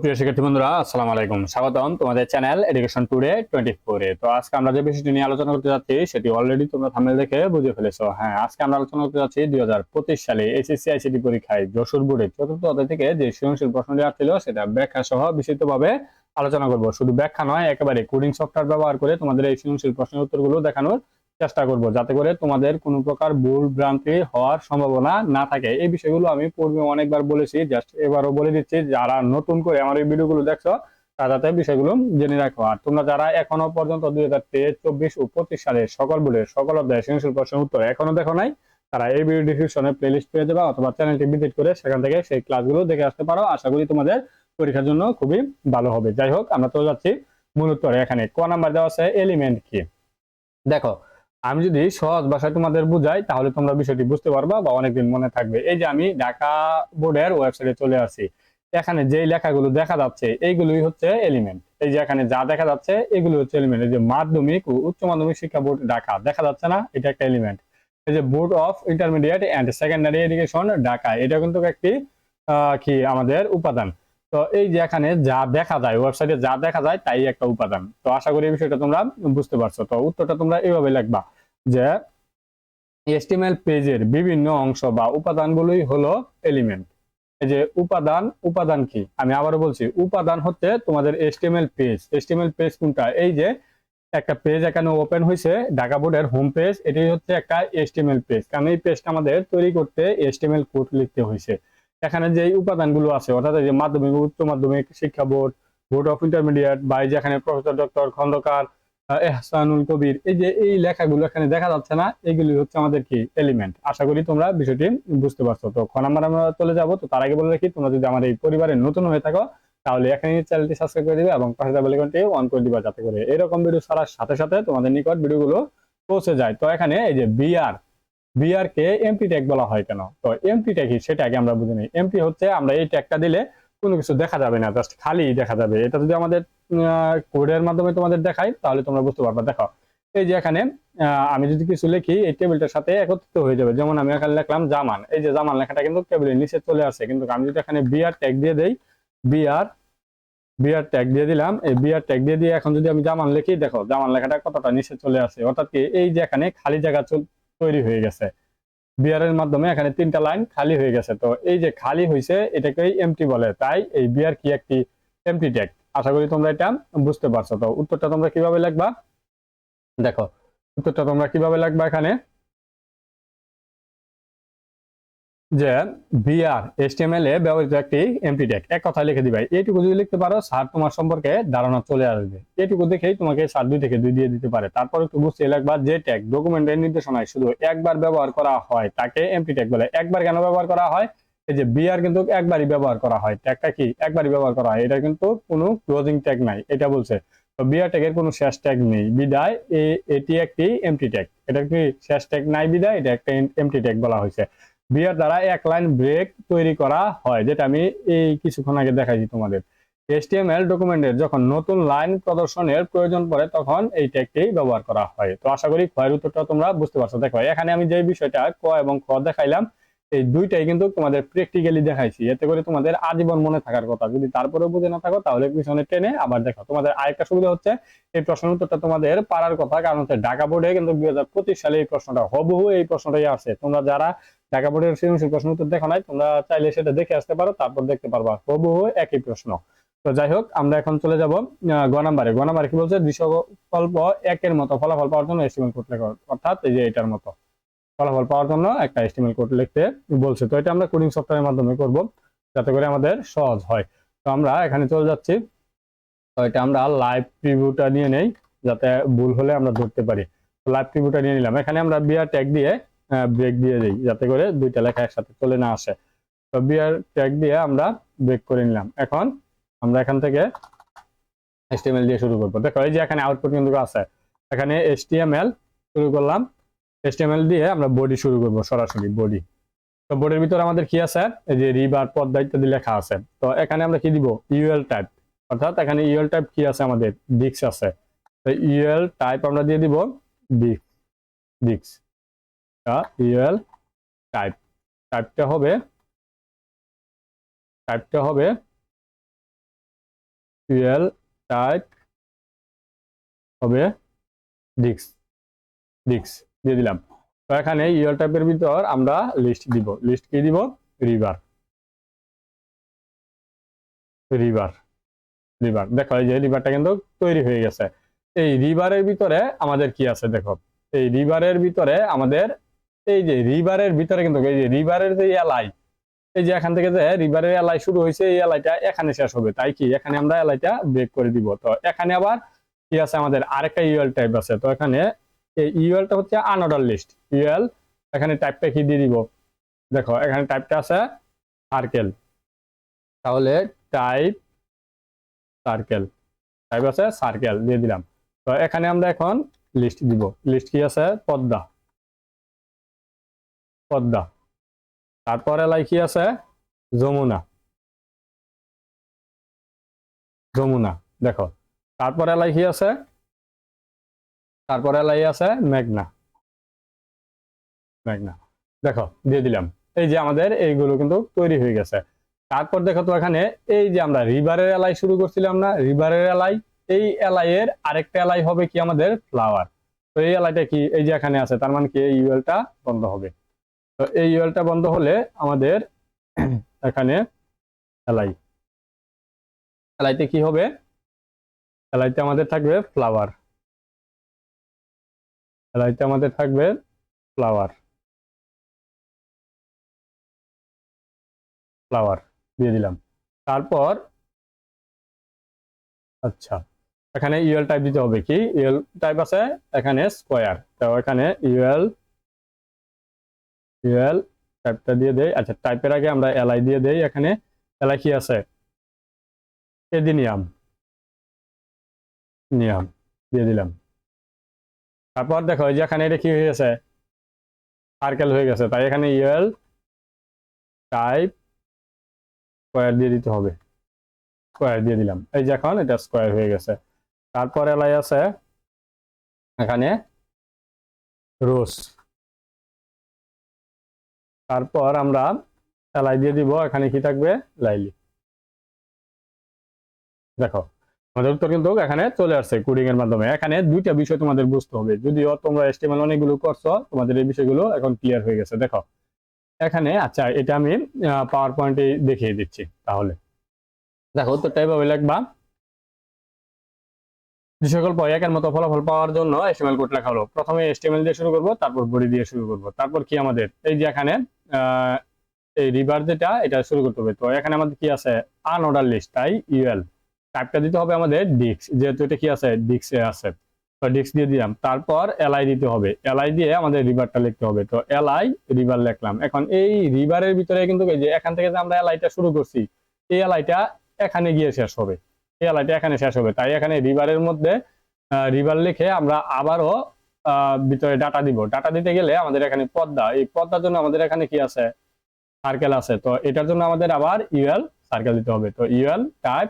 প্রিয় শিক্ষার্থী বন্ধুরা, আসসালামু আলাইকুম। স্বাগতম তোমাদের চ্যানেল এডুকেশন টুডে টোয়েন্টি ফোরে তো আজকে আমরা যে বিষয়টি নিয়ে আলোচনা করতে যাচ্ছি, সেটি অলরেডি তোমরা থামেল দেখে বুঝে ফেলেছো। হ্যাঁ আজকে আমরা আলোচনা করতে যাচ্ছি দুই হাজার পঁচিশ সালে এসএসসি আইসিটি পরীক্ষায় যশোর বোর্ডের চতুর্থ অধ্যায় থেকে যে সৃজনশীল প্রশ্নটি আসছিল সেটা ব্যাখ্যা সহ বিস্তৃতভাবে আলোচনা করব। শুধু ব্যাখ্যা নয়, একেবারে কোডিং সফটওয়্যার ব্যবহার করে তোমাদের এই সৃজনশীল প্রশ্নের উত্তরগুলো দেখানোর চেষ্টা করব যাতে করে তোমাদের কোনো প্রকার ভুল ভ্রান্তি হওয়ার সম্ভাবনা না থাকে। এই বিষয়গুলো আমি পূর্বে অনেকবার বলেছি জাস্ট এবারও বলে দিচ্ছি, যারা নতুন করে আমার এই ভিডিওগুলো দেখছ, তারা বিষয়গুলো জেনে রাখো। আর তোমরা যারা এখনও পর্যন্ত দুই হাজার তেইশ, চব্বিশ ও পঁচিশ সালের সকল বোর্ডের সকল অধ্যায় সৃজনশীল উত্তর এখনও দেখো নাই, তারা এই ভিডিও ডিসক্রিপশনে প্লেলিস্ট পেয়ে যাবে অথবা চ্যানেলটি ভিজিট করে সেখান থেকে সেই ক্লাসগুলো দেখে আসতে পারো। আশা করি তোমাদের পরীক্ষার জন্য খুবই ভালো হবে। যাই হোক, আমরা তো যাচ্ছি মূল উত্তরে। এখানে ক নাম্বার দেওয়া আছে এলিমেন্ট কি? দেখো আমি যদি সহজ ভাষায় তোমাদের বুঝাই, তাহলে তোমরা বিষয়টি বুঝতে পারবা বা অনেকদিন মনে থাকবে। এই যে আমি ঢাকা বোর্ডের ওয়েবসাইটে চলে আসি, এখানে যেই লেখাগুলো দেখা যাচ্ছে, এইগুলোই হচ্ছে এলিমেন্ট এই যে এখানে যা দেখা যাচ্ছে, এগুলো হচ্ছে এলিমেন্ট এই যে মাধ্যমিক ও উচ্চ মাধ্যমিক শিক্ষা বোর্ড ঢাকা, দেখা যাচ্ছে না, এটা একটা এলিমেন্ট এই যে board of intermediate and secondary education Dhaka এটা কিন্তু একটি কি, আমাদের উপাদান। তো এই যে এখানে যা দেখা যায় ওয়েবসাইটে যা দেখা যায়, তাই একটা উপাদান। তো আশা করি এই বিষয়টা তোমরা বুঝতে পারছ। তো উত্তরটা তোমরা এইভাবে লিখবা যে এস্টিমেল পেজের বিভিন্ন অংশ বা উপাদানগুলোই হলো এলিমেন্ট এই যে উপাদান উপাদান কি? আমি আবারও বলছি, উপাদান হচ্ছে তোমাদের এস্টিমেল পেজ এস্টিমেল পেজ কোনটা? এই যে একটা পেজ এখানে ওপেন হয়েছে, ঢাকা বোর্ডের হোম পেজ এটাই হচ্ছে একটা এস্টিমেল পেজ কারণ এই পেজটা আমাদের তৈরি করতে এস্টিমেল কোড লিখতে হয়েছে। এখানে যে উপাদানগুলো আছে, অর্থাৎ যে মাধ্যমিক, উচ্চ মাধ্যমিক, শিক্ষা বোর্ড বোর্ড অফ ইন্টারমিডিয়েট, বা এই যে এখানে প্রফেসর ডক্টর খন্দকার এহসানুল কবির, এই যে এই লেখাগুলো এখানে দেখা যাচ্ছে না, এগুলি হচ্ছে আমাদের কি এলিমেন্ট আশা করি তোমরা বিষয়টি বুঝতে পারছ। তো খ নাম্বার আমরা চলে যাব, তো তার আগে বলে রাখি, তোমরা যদি আমার এই পরিবারে নতুন হয়ে থাকো, তাহলে এখানে চ্যানেলটি সাবস্ক্রাইব করে দিবে এবং পাশে থাকা বেলকনটি অন করে দিবা, যাতে করে এরকম ভিডিও ছাড়ার সাথে সাথে তোমাদের নিকট ভিডিওগুলো পৌঁছে যায়। তো এখানে এই যে বিআর বিআর কে এমপি ট্যাগ বলা হয় কেন? তো এমপি ট্যাগ কি? সেটা আগে আমরা বুঝে নিই এমপি হচ্ছে আমরা এই ট্যাগটা দিলে কোনো কিছু দেখা যাবে না জাস্ট খালি দেখা যাবে। এটা যদি আমাদের কোডের মাধ্যমে তোমাদের দেখাই, তাহলে তোমরা বুঝতে পারবে। দেখো, এই যে এখানে আমি যদি কিছু লিখি, এই টেবিলটার সাথে একত্রিত হয়ে যাবে। যেমন আমি এখানে লিখলাম জামান। এই যে জামান লেখাটা কিন্তু টেবিলের নিচে চলে আসে। কিন্তু আমি যদি এখানে বিআর ট্যাগ দিয়ে দেই বিআর বিআর ট্যাগ দিয়ে দিলাম। এই বিআর ট্যাগ দিয়ে দিয়ে এখন যদি আমি জামান লিখি, দেখো, জামান লেখাটা কতটা নিচে চলে আসে। অর্থাৎ কি, এই যে এখানে খালি জায়গা তৈরি হয়ে গেছে। বিয়ারের মাধ্যমে এখানে তিনটা লাইন খালি হয়ে গেছে। তো এই যে খালি হয়েছে এটাকে এমটি বলে। তাই এই বিয়ার কি একটি এমটি ট্যাগ আশা করি তোমরা এটা বুঝতে পারছ। তো উত্তরটা তোমরা কীভাবে লাগবা দেখো, উত্তরটা তোমরা কীভাবে লাগবা এখানে? যে বিআর এসটিএমএল এ ব্যবহৃত একটি এমটি ট্যাগ এক কথা লিখে দিবা, এইটুকু যদি লিখতে পারো স্যার তোমার সম্পর্কে ধারণা চলে আসবে। এইটুকু দেখেই তোমাকে স্যার দুই থেকে দুই দিয়ে দিতে পারে। তারপর একটু বুঝতে লিখবা যে ট্যাগ ডকুমেন্টের নির্দেশনায় শুধু একবার ব্যবহার করা হয়, তাকে এমটি ট্যাগ বলে। একবার কেন ব্যবহার করা হয়? এই যে বিআর কিন্তু একবারই ব্যবহার করা হয়। ট্যাগটা কি? একবারই ব্যবহার করা হয়। এটা কিন্তু কোনো ক্লোজিং ট্যাগ নাই, এটা বলছে। তো বিআর ট্যাগের কোনো শেষ ট্যাগ নেই। বিদায় এটি একটি এমটি ট্যাগ এটা কি শেষ ট্যাগ নাই বিদায়? এটা একটা এমটি ট্যাগ বলা হয়েছে। বিয়ার দ্বারা এক লাইন ব্রেক তৈরি করা হয়, যেটা আমি এই কিছুক্ষণ আগে দেখাইছি তোমাদের। এসটিএমএল ডকুমেন্টের যখন নতুন লাইন প্রদর্শনের প্রয়োজন পড়ে, তখন এই ট্যাগটি ব্যবহার করা হয়। তো আশা করি ক্ষয়ের উত্তরটা তোমরা বুঝতে পারছ। দেখো, এখানে আমি যে বিষয়টা ক এবং খ দেখাইলাম এই দুইটাই কিন্তু তোমাদের প্র্যাকটিক্যালি দেখাইছি। এতে করে তোমাদের আজীবন মনে থাকার কথা। যদি তারপরেও বুঝে না থাকো, তাহলে পিছনে টেনে আবার দেখো তোমাদের আরেকটা সুবিধা হচ্ছে, এই প্রশ্নের উত্তরটা তোমাদের পারার কথা। কারণ হচ্ছে ঢাকা বোর্ডে কিন্তু দুই সালে এই প্রশ্নটা, হবহু এই প্রশ্নটাই আছে। তোমরা যারা ঢাকা বোর্ডের সৃজনশীল প্রশ্ন উত্তর দেখো নাই, তোমরা চাইলে সেটা দেখে আসতে পারো, তারপর দেখতে পারবা। হুবহু একই প্রশ্ন। তো যাই হোক, আমরা এখন চলে যাব গ নাম্বারে। গ নাম্বারে কি বলছে? দৃশ্যকল্প একের মতো ফলাফল পাওয়ার জন্য এস্টিমেল কোড লেখো অর্থাৎ এই যে এটার মতো। ফলাফল পাওয়ার জন্য একটা এস্টিমেল কোড লিখতে বলছে। তো এটা আমরা কোডিং সফটওয়্যারের মাধ্যমে করব, যাতে করে আমাদের সহজ হয়। তো আমরা এখানে চলে যাচ্ছি। তো এটা আমরা লাইভ প্রিভিউটা নিয়ে নেই, যাতে ভুল হলে আমরা ধরতে পারি। লাইভ প্রিভিউটা নিয়ে নিলাম। এখানে আমরা বিআর ট্যাগ দিয়ে ব্রেক দিয়ে দিই, যাতে করে দুইটা লেখা একসাথে চলে না আসে। তো বিআর ট্যাগ দিয়ে আমরা ব্রেক করে নিলাম। এখন আমরা এখান থেকে HTML দিয়ে শুরু করব। দেখো, এই যে এখানে আউটপুট কিন্তু আছে। এখানে HTML শুরু করলাম। HTML দিয়ে আমরা বডি শুরু করব, সরাসরি বডি তো বডির ভিতরে আমাদের কি আছে? এই যে রিবার পদ্মা ইত্যাদি লেখা আছে। তো এখানে আমরা কি দিব? ইউএল টাইপ অর্থাৎ এখানে ইউএল টাইপ কি আছে আমাদের? ডিক্স আছে। তো ইউএল টাইপ আমরা দিয়ে দিব ডিক্স ডিক্স ইউএল টাইপ টাইপটা হবে টাইপটা হবে ইউএল টাইপ হবে ডিক্স ডিক্স দিয়ে দিলাম। তো এখানে ইউএল টাইপের ভিতর আমরা লিস্ট দিব। লিস্ট কি দিব? রিভার রিভার রিভার দেখো, এই যে রিভারটা কিন্তু তৈরি হয়ে গেছে। এই রিভারের ভিতরে আমাদের কি আছে দেখো? এই রিভারের ভিতরে আমাদের, এই যে রিভারের ভিতরে কিন্তু এই যে রিভারের যে এলাই এই যে এখান থেকে যে রিভারের এলাই শুরু হয়েছে, এই এলাইটা এখানে শেষ হবে। তাই কি? এখানে আমরা এলাইটা ব্রেক করে দিব। তো এখানে আবার কি আছে? আমাদের আরেকটা ইউএল টাইপ আছে। তো এখানে এই ইউএলটা হচ্ছে আনঅর্ডার লিস্ট ইউএল এখানে টাইপটা কি দিয়ে দিব? দেখো, এখানে টাইপটা আছে সার্কেল তাহলে টাইপ সার্কেল টাইপ আছে সার্কেল দিয়ে দিলাম। তো এখানে আমরা এখন লিস্ট দিব। লিস্ট কি আছে? পদ্মা। পদ্মা। তারপর এলাই কি আছে? যমুনা। যমুনা, দেখো। তারপর এলাই কি আছে? তারপর এলাই আছে মেঘনা। মেঘনা। দেখো, দিয়ে দিলাম। এই যে আমাদের এইগুলো কিন্তু তৈরি হয়ে গেছে। তারপর দেখো তো এখানে এই যে আমরা রিভারের এলাই শুরু করছিলাম না? রিভারের এলাই এই এলাইয়ের আরেকটা এলাই হবে কি আমাদের ফ্লাওয়ার তো এই এলাইটা কি? এই যে এখানে আছে, তার মানে কি এই ইউএলটা বন্ধ হবে। তো এই ইউএলটা বন্ধ হলে আমাদের এখানে এলাই এলাইতে কি হবে? এলাইতে আমাদের থাকবে ফ্লাওয়ার এলাইতে আমাদের থাকবে ফ্লাওয়ার ফ্লাওয়ার দিয়ে দিলাম। তারপর আচ্ছা এখানে ইউএল টাইপ দিতে হবে কি? ইউএল টাইপ আছে, এখানে স্কোয়ার তো এখানে ইউএল ইউএল টাইপটা দিয়ে দেই। আচ্ছা টাইপের আগে আমরা এলআই দিয়ে দেই। এখানে এলআই কি আছে? এদিনিয়াম। নিয়াম, দিয়ে দিলাম। তারপর দেখো যে এখানে এটা কি হয়ে গেছে? সার্কেল হয়ে গেছে। তাই এখানে ইউএল টাইপ স্কোয়ার দিয়ে দিতে হবে। স্কোয়ার দিয়ে দিলাম। এই যে এখন এটা স্কোয়ার হয়ে গেছে। তারপর এলাই আছে এখানে রোস তারপর আমরা এলাই দিয়ে দিব। এখানে কি থাকবে? লাইলি দেখো আমাদের উত্তর কিন্তু এখানে চলে আসছে কোডিং এর মাধ্যমে। এখানে দুইটা বিষয় তোমাদের বুঝতে হবে। যদিও তোমরা এস্টিমেল অনেকগুলো করছ, তোমাদের এই বিষয়গুলো এখন ক্লিয়ার হয়ে গেছে। দেখো, এখানে আচ্ছা এটা আমি পাওয়ার পয়েন্টে দেখিয়ে দিচ্ছি তাহলে। দেখো, উত্তরটা এভাবে লিখবা। যে সকল একের মতো ফলাফল পাওয়ার জন্য এস্টিমেল কোড লেখা হলো। প্রথমে এস্টিমেল দিয়ে শুরু করব, তারপর বডি দিয়ে শুরু করব। তারপর কি আমাদের? এই যে এখানে এই রিভার যেটা, এটা শুরু করতে হবে। তো এখানে আমাদের কি আছে? আনঅর্ডার লিস্ট তাই ইউএল টাইপটা দিতে হবে আমাদের ডিক্স যেহেতু এটা কি আছে? ডিক্সে আছে। তো ডিক্স দিয়ে দিলাম। তারপর এলআই দিতে হবে। এলআই দিয়ে আমাদের রিভারটা লিখতে হবে। তো এলআই রিভার লিখলাম। এখন এই রিভারের ভিতরে কিন্তু যে এখান থেকে যে আমরা এলআইটা শুরু করছি, এই এলআইটা এখানে গিয়ে শেষ হবে। এই এলআইটা এখানে শেষ হবে। তাই এখানে রিভারের মধ্যে রিভার লিখে আমরা আবারও ভিতরে ডাটা দিব। ডাটা দিতে গেলে আমাদের এখানে পদ্মা। এই পদ্মার জন্য আমাদের এখানে কি আছে? সার্কেল আছে। তো এটার জন্য আমাদের আবার ইউএল সার্কেল দিতে হবে। তো ইউএল টাইপ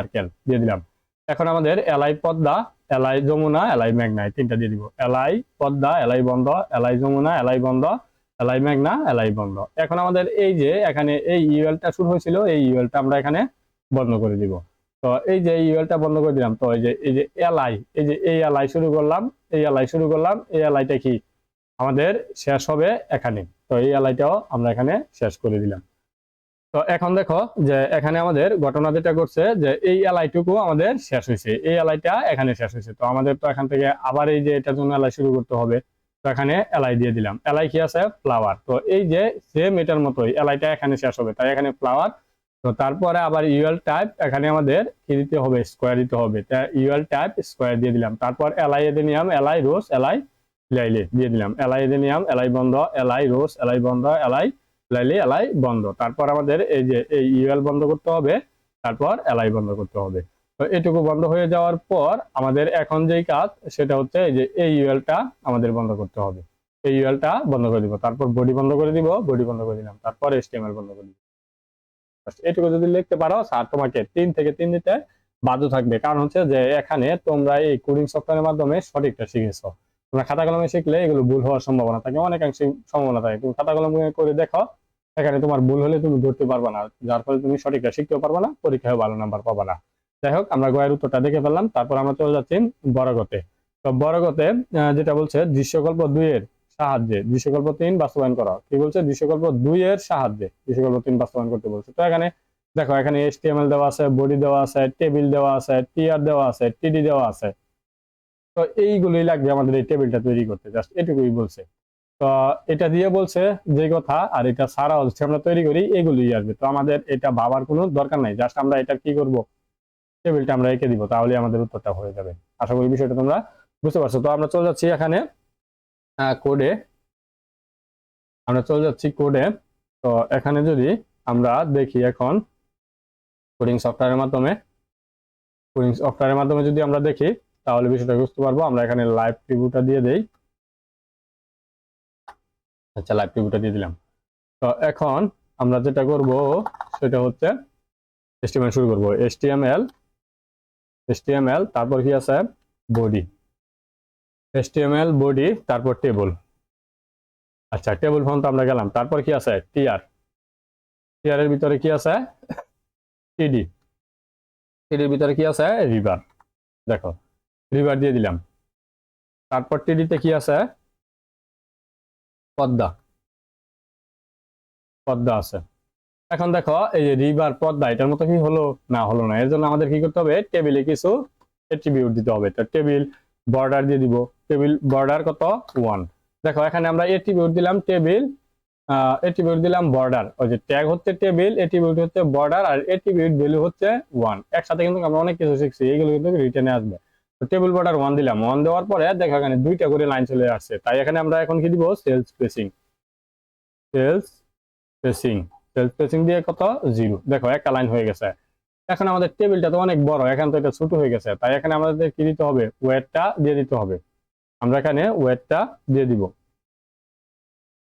সার্কেল দিয়ে দিলাম এখন আমাদের LI Padma LI Jamuna LI মেঘনা এই তিনটা দিয়ে দিব এলআই পদ্মা এলআই বন্ধ এলআই যমুনা এলআই বন্ধ এলআই মেঘনা এলআই বন্ধ এখন আমাদের এই যে এখানে এই ইউএলটা শুরু হয়েছিল এই ইউএলটা আমরা এখানে বন্ধ করে দিব তো এই যে ইউএলটা বন্ধ করে দিলাম তো এই যে এই যে এলআই এই যে এই এলআই শুরু করলাম এই এলআই শুরু করলাম এই এলআইটা কি আমাদের শেষ হবে এখানে তো এই এলআইটাও আমরা এখানে শেষ করে দিলাম তো এখন দেখো যে এখানে আমাদের ঘটনা যেটা করছে যে এই এলআইটুকু আমাদের শেষ হয়েছে। এই এলআইটা এখানে শেষ হয়েছে। তো আমাদের তো এখান থেকে আবার এই যে এটার জন্য এলআই শুরু করতে হবে, তো এখানে এলআই দিয়ে দিলাম। এলআই কি আছে? ফ্লাওয়ার। তো এই যে সেম এটার মতোই এলআইটা এখানে শেষ হবে, তাই এখানে ফ্লাওয়ার। তো তারপরে আবার ইউএল টাইপ এখানে আমাদের কি দিতে হবে? স্কোয়ার দিতে হবে। ইউএল টাইপ স্কোয়ার দিয়ে দিলাম। তারপর LI adenium LI rose, LI lily দিয়ে দিলাম। এলআই এদেনিয়াম এলআই বন্ধ, এলআই রোস, এলআই বন্ধ, এলআই লাইলে এলআই বন্ধ। তারপর আমাদের এই যে এই ইউএল বন্ধ করতে হবে, তারপর এলআই বন্ধ করতে হবে। তো এটুকু বন্ধ হয়ে যাওয়ার পর আমাদের এখন যেই কাজ, সেটা হচ্ছে এই যে এই ইউএলটা আমাদের বন্ধ করতে হবে। এই ইউএলটা বন্ধ করে দিব। তারপর বডি বন্ধ করে দিব বডি বন্ধ করে দিলাম। তারপর এসটিএমএল বন্ধ করে দিব। এটুকু যদি লিখতে পারো, স্যার, তোমাকে তিন থেকে তিন দিতে বাধ্য থাকবে। কারণ হচ্ছে যে এখানে তোমরা এই কোডিং সফটওয়্যারের মাধ্যমে সঠিকটা শিখেছো। তোমরা খাতা কলমে শিখলে এগুলো ভুল হওয়ার সম্ভাবনা থাকে অনেকাংশে সম্ভাবনা থাকে। তুমি খাতা কলমে করে দেখো এখানে তোমার ভুল হলে তুমি ধরতে পারবে না, যার ফলে তুমি সঠিকটা শিখতেও পারবে না পরীক্ষায় ভালো নাম্বার পাবে না। যাই হোক, আমরা গয়ের উত্তরটা দেখে ফেললাম, তারপর আমরা চলে যাচ্ছি বড়গতে তো বড়গতে যেটা বলছে, দৃশ্যকল্প দুইয়ের সাহায্যে, দৃশ্যকল্প তিন বাস্তবায়ন করা। কি বলছে? দৃশ্যকল্প দুইয়ের সাহায্যে দৃশ্যকল্প তিন বাস্তবায়ন করতে বলছে। তো এখানে দেখো, এখানে এইচটিএমএল দেওয়া আছে বডি দেওয়া আছে টেবিল দেওয়া আছে টিআর দেওয়া আছে টিডি দেওয়া আছে। তো এইগুলোই লাগবে আমাদের এই টেবিলটা তৈরি করতে জাস্ট এটুকুই বলছে। তো এটা দিয়ে বলছে যে কথা, আর এটা সারা হচ্ছে আমরা তৈরি করি, এগুলোই আসবে। তো আমাদের এটা ভাবার কোনো দরকার নাই। জাস্ট আমরা এটা কি করব? টেবিলটা আমরা এঁকে দিব তাহলে আমাদের উত্তরটা হয়ে যাবে। আশা করি বিষয়টা তোমরা বুঝতে পারছ। তো আমরা চলে যাচ্ছি এখানে কোডে আমরা চলে যাচ্ছি কোডে তো এখানে যদি আমরা দেখি এখন কোডিং সফটওয়্যারের মাধ্যমে কোডিং সফটওয়্যারের মাধ্যমে যদি আমরা দেখি, তাহলে বিষয়টা বুঝতে পারব। আমরা এখানে লাইভ প্রিভিউটা দিয়ে দেই। আচ্ছা লাইভ প্রিভিউটা দিয়ে দিলাম। তো এখন আমরা যেটা করব, সেটা হচ্ছে HTML শুরু করব। HTML HTML, তারপর কি আছে? বডি HTML বডি তারপর টেবল আচ্ছা টেবল ফর্ম তো আমরা গেলাম। তারপর কি আছে? টিআর টিআর এর ভিতরে কি আছে? টিডি টিডির ভিতরে কি আছে? রিভার দেখো রিভার দিয়ে দিলাম। তারপর টিডিতে কি আছে? পদ্মা। পদ্মা আছে। এখন দেখো, এই যে রিভার পদ্মা, এটার মতো কি হলো? না হলো না। এর জন্য আমাদের কি করতে হবে? টেবিলে কিছু এট্রিবিউট দিতে হবে। তো টেবিল বর্ডার দিয়ে দিব। টেবিল বর্ডার কত? ওয়ান দেখো, এখানে আমরা এট্রিবিউট দিলাম টেবিল এট্রিবিউট দিলাম বর্ডার ওই যে ট্যাগ হচ্ছে টেবিল এট্রিবিউট হচ্ছে বর্ডার আর এট্রিবিউট ভ্যালু হচ্ছে ওয়ান একসাথে কিন্তু আমরা অনেক কিছু শিখছি। এইগুলো কিন্তু রিটার্নে আসবে। টেবিল বর্ডার ওয়ান দিলাম। ওয়ান দেওয়ার পরে দেখো এখানে দুইটা করে লাইন চলে আসছে। তাই এখানে আমরা এখন কি দিব? Cells spacing cells spacing cells spacing দিয়ে কত? জিরো দেখো, একটা লাইন হয়ে গেছে। এখন আমাদের টেবিলটা তো অনেক বড়, এখন তো এটা ছোট হয়ে গেছে। তাই এখানে আমাদের কি দিতে হবে? ওয়েটটা দিয়ে দিতে হবে। আমরা এখানে ওয়েটটা দিয়ে দিব।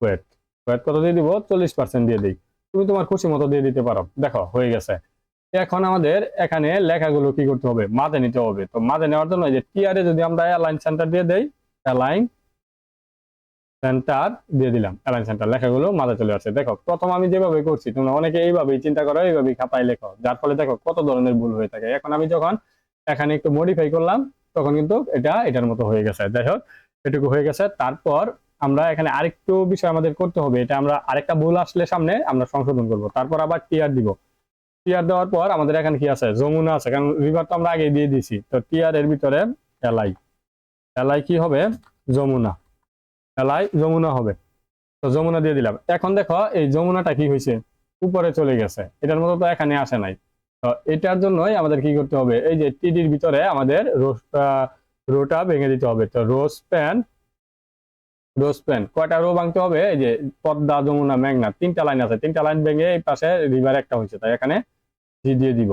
ওয়েট ওয়েট কত দিয়ে দিব? চল্লিশ পার্সেন্ট দিয়ে দিই। তুমি তোমার খুশি মতো দিয়ে দিতে পারো। দেখো, হয়ে গেছে। এখন আমাদের এখানে লেখাগুলো কি করতে হবে? মাঝে নিতে হবে। তো মাঝে নেওয়ার জন্য যে টিআরে যদি আমরা অ্যালাইন সেন্টার দিয়ে দেই অ্যালাইন সেন্টার দিয়ে দিলাম। অ্যালাইন সেন্টার লেখাগুলো মাঝে চলে আসছে দেখো, প্রথম আমি যেভাবে করছি, তোমরা অনেকে এইভাবেই চিন্তা করো, এইভাবেই খাতায় লেখো। যার ফলে দেখো, কত ধরনের ভুল হয়ে থাকে। এখন আমি যখন এখানে একটু মডিফাই করলাম, তখন কিন্তু এটা এটার মতো হয়ে গেছে। যাই হোক, এটুকু হয়ে গেছে। তারপর আমরা এখানে আরেকটু বিষয় আমাদের করতে হবে। এটা আমরা আরেকটা ভুল আসলে সামনে আমরা সংশোধন করব। তারপর আবার টিআর দিব। টিআর দেওয়ার পর আমাদের এখানে কি আছে? যমুনা আছে। কারণ রিভার তো আমরা আগে দিয়ে দিয়েছি। তো টিআর এর ভিতরে এলআই এলআই কি হবে? যমুনা। এলআই যমুনা হবে। তো যমুনা দিয়ে দিলাম। এখন দেখো, এই যমুনাটা কি হয়েছে? উপরে চলে গেছে। এটার মতো তো এখানে আসে নাই। তো এটার জন্যই আমাদের কি করতে হবে? এই যে টিডির ভিতরে আমাদের রোটা রোটা ভেঙে দিতে হবে। তো রোজ প্যান রোজ প্যান। কয়টা রো ভাঙতে হবে? এই যে পদ্মা, যমুনা মেঘনা তিনটা লাইন আছে। তিনটা লাইন ভেঙে এই পাশে রিভার একটা হয়েছে। তাই এখানে থ্রি দিয়ে দিব।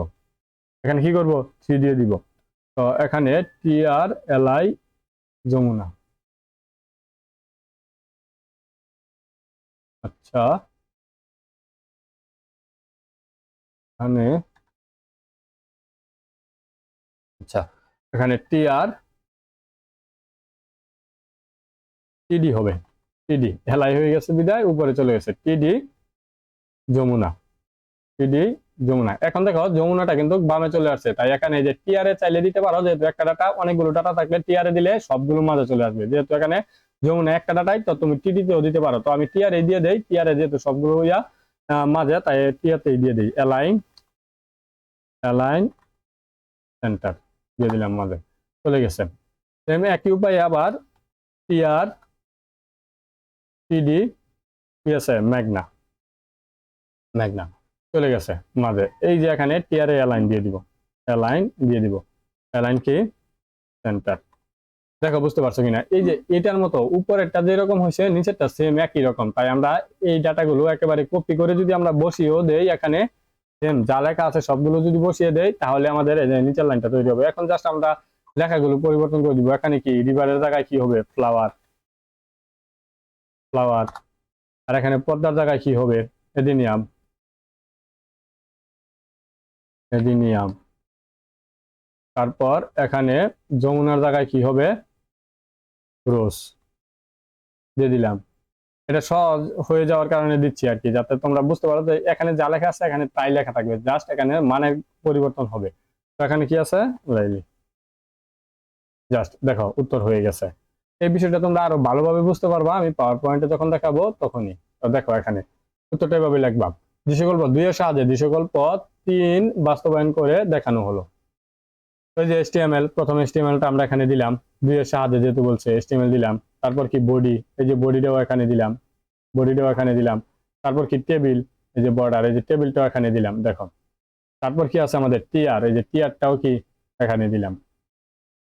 এখানে কি করব? থ্রি দিয়ে দিব। তো এখানে টি আর এল আই যমুনা। আচ্ছা। এখানে আচ্ছা এখানে টি আর টিডি হবে। টিডি হেলাই হয়ে গেছে বিদায়, উপরে চলে গেছে টিডি যমুনা। টিডি যমুনা। এখন দেখো, যমুনাটা কিন্তু বামে চলে আসছে। তাই এখানে যে টিআরে চাইলে দিতে পারো, যেহেতু একটা ডাটা, অনেকগুলো ডাটা থাকলে টিআরে দিলে সবগুলো মাঝে চলে আসবে। যেহেতু এখানে যমুনা একটা ডাটাই, তো তুমি টিডিতেও দিতে পারো। তো আমি টিআরে দিয়ে দেই। টিআরে যেহেতু সবগুলো ইয়া মাঝে, তাই টিআরতেই দিয়ে দিই। অ্যালাইন অ্যালাইন সেন্টার দিয়ে দিলাম মাঝে। চলে গেছে। সেম একই উপায়ে আবার টিআর টিডি আছে ম্যাগনা ম্যাগনা চলে গেছে মাঝে। এই যে এখানে টিআর অ্যালাইন দিয়ে দিব। অ্যালাইন দিয়ে দিব। অ্যালাইন কি সেন্টার দেখো, বুঝতে পারছ কিনা? এই যে এটার মতো উপরেরটা যেরকম হয়েছে, নিচেরটা সেম একই রকম। তাই আমরা এই ডাটাগুলো একেবারে কপি করে যদি আমরা বসিয়েও দেই এখানে সেম যা লেখা আছে সবগুলো যদি বসিয়ে দেই, তাহলে আমাদের এই যে নিচের লাইনটা তৈরি হবে। এখন জাস্ট আমরা লেখাগুলো পরিবর্তন করে দিব। এখানে কি রিভারের জায়গায় কি হবে? ফ্লাওয়ার ফ্লাওয়ার আর এখানে পদ্মার জায়গায় কি হবে? এডিনিয়াম এডিনিয়াম তারপর এখানে যমুনার জায়গায় কি হবে? রোজ। দিয়ে দিলাম। এটা সহজ হয়ে যাওয়ার কারণে দিচ্ছি আর কি, যাতে তোমরা বুঝতে পারো যে এখানে যা লেখা আছে, এখানে তাই লেখা থাকবে। জাস্ট এখানে মানের পরিবর্তন হবে। তো এখানে কি আছে? লাইলি। জাস্ট দেখো, উত্তর হয়ে গেছে। এই বিষয়টা তোমরা আরও ভালোভাবে বুঝতে পারবা। আমি পাওয়ার পয়েন্টে যখন দেখাবো, তখনই। তো দেখো এখানে, উত্তরটা এভাবে লিখবা। দৃশ্যকল্প, দুইয়ের সাহায্যে দৃশ্যকল্প তিন বাস্তবায়ন করে দেখানো হলো। ওই যে এসটিএমএল প্রথম এসটিএমএলটা আমরা এখানে দিলাম। দুইয়ের সাহায্যে যেহেতু বলছে এসটিএমএল দিলাম। তারপর কি বডি এই যে বডিটাও এখানে দিলাম। বডিটাও এখানে দিলাম। তারপর কি টেবিল এই যে বর্ডার এই যে টেবিলটাও এখানে দিলাম, দেখো। তারপর কি আছে আমাদের টিআর এই যে টিআরটাও কি এখানে দিলাম।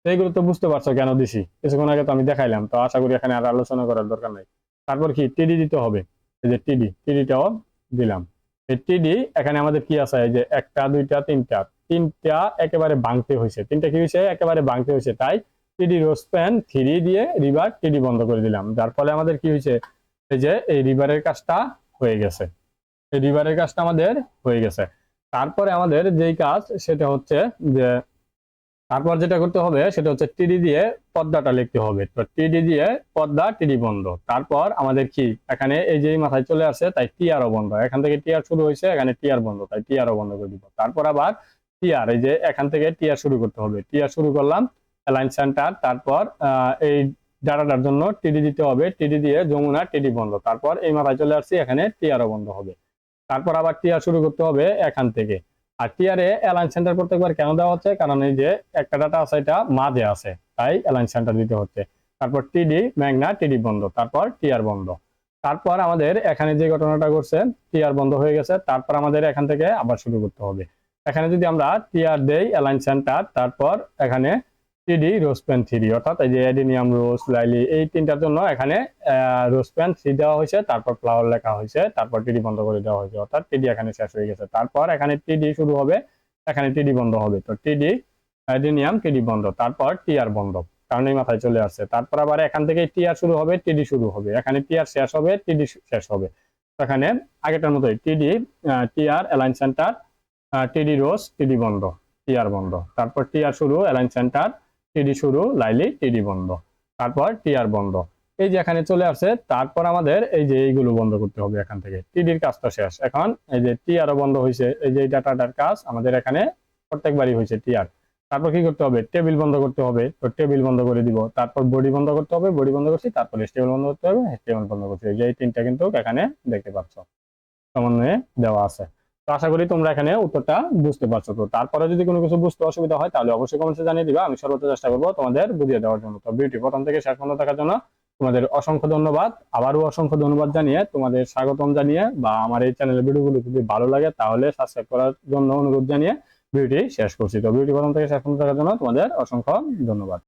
এইগুলো তো বুঝতে পারছ কেন দিছি? কিছুক্ষণ আগে তো আমি দেখাইলাম, তো আশা করি এখানে আর আলোচনা করার দরকার নাই। তারপর কি টিডি দিতে হবে, এই যে টিডি টিডিটাও দিলাম। টিডি এখানে আমাদের কি আছে? যে একটা, দুইটা, তিনটা। তিনটা একেবারে ভাঙতে হয়েছে তিনটা কি হয়েছে একেবারে ভাঙতে হয়েছে তাই টিডি রোসপ্যান থ্রি দিয়ে রিভার টিডি বন্ধ করে দিলাম। যার ফলে আমাদের কি হয়েছে এই যে এই রিভারের কাজটা হয়ে গেছে। এই রিভারের কাজটা আমাদের হয়ে গেছে। তারপরে আমাদের যেই কাজ, সেটা হচ্ছে যে তারপর যেটা করতে হবে সেটা হচ্ছে টিডি দিয়ে পদ্মাটা লিখতে হবে। তো টিডি দিয়ে পদ্মা টিডি বন্ধ। তারপর আমাদের কি? এখানে এই যে মাথায় চলে আসে, তাই টিআরও বন্ধ। এখান থেকে টিআর শুরু হয়েছে, এখানে টিআর বন্ধ। তাই টিআরও বন্ধ করে দিব। তারপর আবার টিআর এই যে এখান থেকে টিআর শুরু করতে হবে। টিআর শুরু করলাম অ্যালাইন সেন্টার তারপর এই ডাটাটার জন্য টিডি দিতে হবে। টিডি দিয়ে যমুনা টিডি বন্ধ। তারপর এই মাথায় চলে আসছি, এখানে টিআরও বন্ধ হবে। তারপর আবার টিআর শুরু করতে হবে এখান থেকে। আর টিআরে অ্যালাইন সেন্টার প্রত্যেকবার কেন দেওয়া হচ্ছে? কারণ এই যে একটা ডাটা আছে, এটা মাঝে আছে। তাই অ্যালাইন সেন্টার দিতে হচ্ছে। তারপর টিডি ম্যাগনা টিডি বন্ধ তারপর টিআর বন্ধ তারপর আমাদের এখানে যে ঘটনাটা ঘটছে টিআর বন্ধ হয়ে গেছে। তারপর আমাদের এখান থেকে আবার শুরু করতে হবে। এখানে যদি আমরা টিআর দেই অ্যালাইন সেন্টার তারপর এখানে টিডি রোসপেন থ্রি অর্থাৎ এই যে অ্যাডিনিয়াম রোজ লাইলি, এই তিনটার জন্য এখানে রোসপেন থ্রি দেওয়া হয়েছে, তারপর ফ্লাওয়ার লেখা হয়েছে, তারপর টিডি বন্ধ করে দেওয়া হয়েছে, অর্থাৎ টিডি এখানে শেষ হয়ে গেছে। তারপর এখানে টিডি শুরু হবে, এখানে টিডি বন্ধ হবে। তো টিডি অ্যাডিনিয়াম টিডি বন্ধ, তারপর টিআর বন্ধ, কারণ এই মাথায় চলে আসছে। তারপর আবার এখান থেকে টিআর শুরু হবে টিডি শুরু হবে। এখানে টিআর শেষ হবে টিডি শেষ হবে। এখানে আগেটার মতোই টিডি টিআর, অ্যালাইন সেন্টার টিডি রোজ টিডি বন্ধ, টিআর বন্ধ। তারপর টিআর শুরু, অ্যালাইন সেন্টার টিডি শুরু, লাইলি টিডি বন্ধ। তারপর টিআর বন্ধ। এই যে এখানে চলে আসছে তারপর আমাদের এই যে এইগুলো বন্ধ করতে হবে এখান থেকে। টিডির কাজটা শেষ। এখন এই যে টিআরও বন্ধ হয়েছে, এই যে ডাটাটার কাজ আমাদের এখানে প্রত্যেকবারই হয়েছে টিআর তারপর কি করতে হবে? টেবিল বন্ধ করতে হবে, তো টেবিল বন্ধ করে দিব। তারপর বডি বন্ধ করতে হবে বডি বন্ধ করছি, তারপর স্টেবল বন্ধ করতে হবে স্টেবল বন্ধ করতে হবে যে এই তিনটা কিন্তু এখানে দেখতে পাচ্ছ। সমন্বয়ে দেওয়া আছে। তো আশা করি তোমরা এখানে উত্তরটা বুঝতে পারছ। তো তারপরে যদি কোনো কিছু বুঝতে অসুবিধা হয়, তাহলে অবশ্যই কমেন্টে জানিয়ে দিবা। আমি সর্বোচ্চ চেষ্টা করব তোমাদের বুঝিয়ে দেওয়ার জন্য। তো ভিডিও প্রথম থেকে শেষ পর্যন্ত দেখার জন্য তোমাদের অসংখ্য ধন্যবাদ। আবারও অসংখ্য ধন্যবাদ জানিয়ে তোমাদের স্বাগতম জানিয়ে বা আমার এই চ্যানেলের ভিডিওগুলো যদি ভালো লাগে, তাহলে সাবস্ক্রাইব করার জন্য অনুরোধ জানিয়ে ভিডিওটি শেষ করছি। তো ভিডিও প্রথম থেকে শেষ পর্যন্ত দেখার জন্য তোমাদের অসংখ্য ধন্যবাদ।